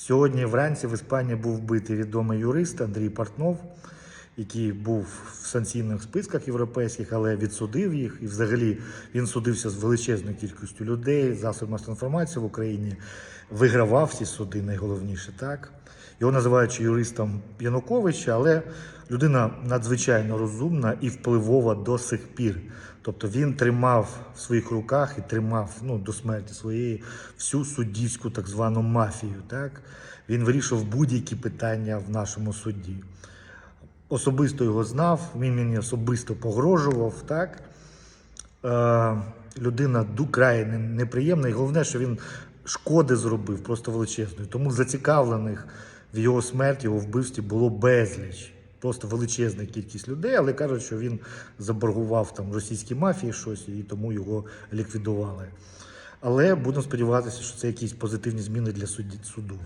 Сьогодні вранці в Іспанії був вбитий відомий юрист Андрій Портнов, який був в санкційних списках європейських, але відсудив їх. І взагалі він судився з величезною кількістю людей, засобів масової інформації в Україні, вигравав ці суди, найголовніше так. Його називають юристом Януковича, але людина надзвичайно розумна і впливова до сих пір. Тобто він тримав в своїх руках і тримав ну, до смерті своєї всю суддівську так звану мафію. Так? Він вирішував будь-які питання в нашому суді. Особисто його знав, він мені особисто погрожував. Так? Е, людина ду- край неприємна, і головне, що він шкоди зробив просто величезної. Тому зацікавлених в його смерті, його вбивстві було безліч. Просто величезна кількість людей, але кажуть, що він заборгував там російській мафії щось і тому його ліквідували. Але будемо сподіватися, що це якісь позитивні зміни для суду.